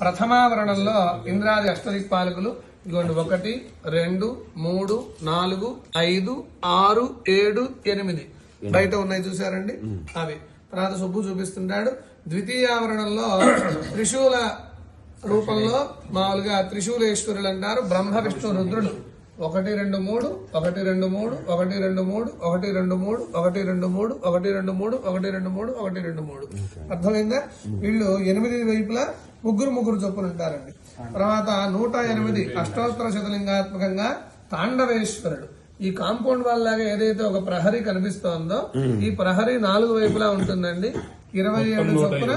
ప్రథమావరణంలో ఇంద్రాది అష్టదిక్పాలకులు ఇదిగోండి ఒకటి రెండు మూడు నాలుగు ఐదు ఆరు ఏడు ఎనిమిది. బయట ఉన్నాయి చూసారండి అవి. తర్వాత సుబ్బు చూపిస్తుంటాడు. ద్వితీయావరణంలో త్రిశూల రూపంలో మామూలుగా త్రిశూలేశ్వరులు అంటారు బ్రహ్మ విష్ణు రుద్రుడు. ఒకటి రెండు మూడు ఒకటి రెండు మూడు ఒకటి రెండు మూడు ఒకటి రెండు మూడు ఒకటి రెండు మూడు ఒకటి రెండు మూడు ఒకటి రెండు మూడు ఒకటి రెండు మూడు. అర్థమైందా? వీళ్ళు ఎనిమిది వైపులా ముగ్గురు ముగ్గురు చొప్పున ఉంటారండి తర్వాత నూట ఎనిమిది అష్టోత్తర శతలింగాత్మకంగా తాండవేశ్వరుడు. ఈ కాంపౌండ్ వాళ్ళ లాగా ఏదైతే ఒక ప్రహరీ కనిపిస్తోందో ఈ ప్రహరీ నాలుగు వైపులా ఉంటుందండి. ఇరవై ఏడు చొప్పున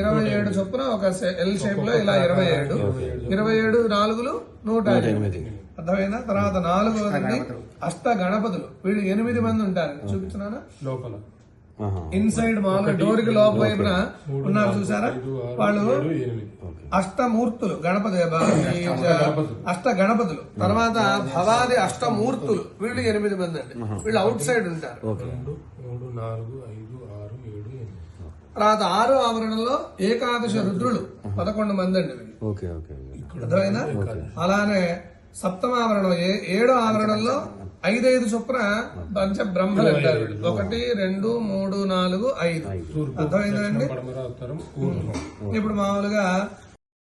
ఇరవై ఏడు చొప్పున ఒక ఎల్ షేప్లో ఇలా ఇరవై ఏడు. ఇరవై ఏడు నాలుగులు నూట ఎనిమిది. అర్థమైందా? తర్వాత నాలుగవది అష్ట గణపతులు. వీళ్ళు ఎనిమిది మంది ఉంటారు. చూపించున్నానా లోపల. ఇన్సైడ్ మామూలుగా డోర్కి లోపల వైపున ఉన్నారు చూసారా? వాళ్ళు అష్టమూర్తులు గణపతి అష్ట గణపతులు. తర్వాత భవాది అష్టమూర్తులు. వీళ్ళు ఎనిమిది మంది అండి. వీళ్ళు అవుట్ సైడ్ ఉంటారు. రెండు మూడు నాలుగు ఐదు ఆరు ఏడు ఎనిమిది. తర్వాత ఆరో ఆవరణలో ఏకాదశ రుద్రులు పదకొండు మంది అండి వీళ్ళు. Okay okay okay. అర్థమైందా? అలానే సప్తమావరణం ఏ ఏడో ఆవరణంలో ఐదైదు చొప్పున పంచ బ్రహ్మలు అంటారు. ఒకటి రెండు మూడు నాలుగు ఐదు. అర్థమైందండి ఇప్పుడు మామూలుగా